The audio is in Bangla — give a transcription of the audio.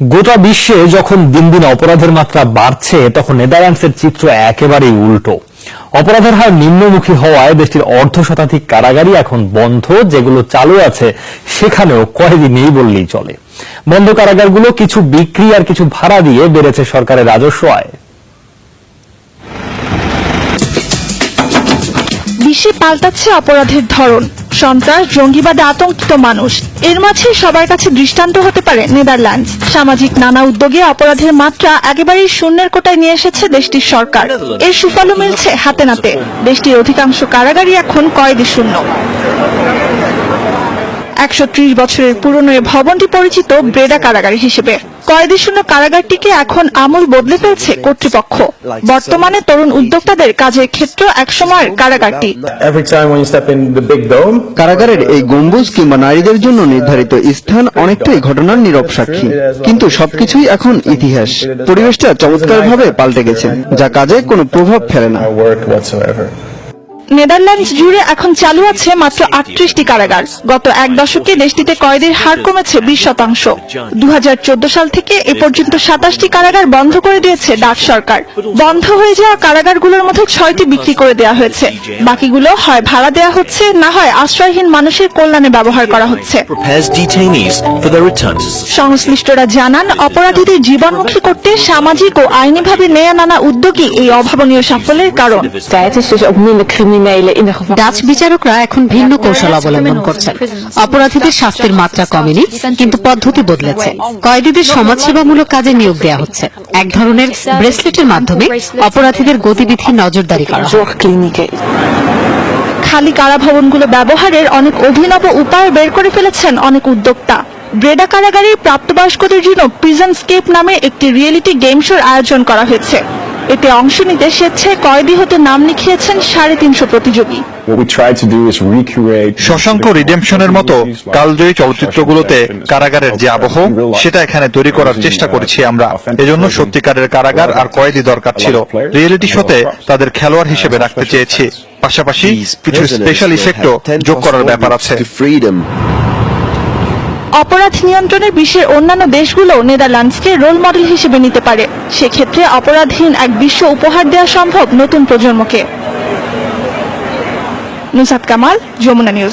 গোটা বিশ্বে যখন দিন দিন অপরাধের মাত্রা বাড়ছে, তখন নেদারল্যান্ডসের চিত্র একেবারেই উল্টো। অপরাধের হার নিম্নমুখী হওয়ায় দেশটির অর্ধ শতাধিক কারাগারই এখন বন্ধ, যেগুলো চালু আছে সেখানেও কয়েদি নেই বললেই চলে। বন্ধ কারাগারগুলো কিছু বিক্রি আর কিছু ভাড়া দিয়ে বেড়েছে সরকারের রাজস্ব আয়। পাল্টাচ্ছে অপরাধের ধরন। সন্ত্রাস, জঙ্গিবাদে আতঙ্কিত মানুষ। এর মাঝে সবার কাছে দৃষ্টান্ত হতে পারে নেদারল্যান্ডস সামাজিক নানা উদ্যোগে অপরাধের মাত্রা একেবারেই শূন্যের কোটায় নিয়ে এসেছে দেশটির সরকার। এর সুফলও মিলছে হাতে নাতে। দেশটির অধিকাংশ কারাগারই এখন কয়েদি শূন্য। একশো ত্রিশ বছরের পুরনো এই ভবনটি পরিচিত ব্রেডা কারাগার হিসেবে। কয়েদি শূন্য কারাগারটিকে এখন আমূল বদলে ফেলছে কর্তৃপক্ষ। বর্তমানে তরুণ উদ্যোক্তাদের কাজের ক্ষেত্র একসময়ের কারাগারটি। কারাগারের এই গম্বুজ কিংবা নারীদের জন্য নির্ধারিত স্থান অনেকটাই ঘটনার নীরব সাক্ষী। কিন্তু সবকিছুই এখন ইতিহাস। পরিবেশটা চমৎকারভাবে পাল্টে গেছে যা কাজে কোনো প্রভাব ফেলে না. নেদারল্যান্ডস জুড়ে এখন চালু আছে মাত্র আটত্রিশটি কারাগার। গত এক দশকে দেশটিতে কয়েদির হার কমেছে বিশ শতাংশ। দু সাল থেকে এ পর্যন্ত সাতাশটি কারাগার বন্ধ করে দিয়েছে ডাচ সরকার। বন্ধ হয়ে যাওয়া কারাগারগুলোর মধ্যে ছয়টি বিক্রি করে দেওয়া হয়েছে। বাকিগুলো হয় ভাড়া দেওয়া হচ্ছে না হয় আশ্রয়হীন মানুষের কল্যাণে ব্যবহার করা হচ্ছে. সংশ্লিষ্টরা জানান অপরাধীদের জীবনমুখী করতে সামাজিক ও আইনিভাবে নেয়া নানা উদ্যোগই এই অভাবনীয় সাফল্যের কারণ। ডাচ বিচারকরা এখন ভিন্ন কৌশল অবলম্বন করছেন। অপরাধীদের শাস্তির মাত্রা কমেনি কিন্তু পদ্ধতি বদলেছে। কয়েদিদের সমাজসেবামূলক কাজে নিয়োগ দেওয়া হচ্ছে। এক ধরনের ব্রেসলেটের মাধ্যমে অপরাধীদের গতিবিধি নজরদারি করা খালি কারাভবনগুলো ব্যবহারের অনেক অভিনব উপায় বের করে ফেলেছেন অনেক উদ্যোক্তা। ব্রেডা কারাগারের প্রাপ্তবয়স্কদের জন্য প্রিজন স্কেপ নামে একটি রিয়েলিটি গেম শোর আয়োজন করা হয়েছে। এতে অংশ নিতে স্বেচ্ছায় কয়েদি হতে নাম লিখিয়েছেন সাড়ে তিনশো প্রতিযোগী। শশাঙ্ক রিডেমশনের মতো কালজয়ী চলচ্চিত্রগুলোতে কারাগারের যে আবহ সেটা এখানে তৈরি করার চেষ্টা করেছি আমরা। এজন্য সত্যিকারের কারাগার আর কয়েদি দরকার ছিল। রিয়েলিটি শোতে তাদের খেলোয়াড় হিসেবে রাখতে চেয়েছি। পাশাপাশি কিছু স্পেশাল ইফেক্টও যোগ করার ব্যাপার আছে। অপরাধ নিয়ন্ত্রণে বিশ্বের অন্যান্য দেশগুলো নেদারল্যান্ডসকে রোল মডেল হিসেবে নিতে পারে। সেক্ষেত্রে অপরাধহীন এক বিশ্ব উপহার দেওয়া সম্ভব নতুন প্রজন্মকে। নুসাদ কামাল, যমুনা নিউজ।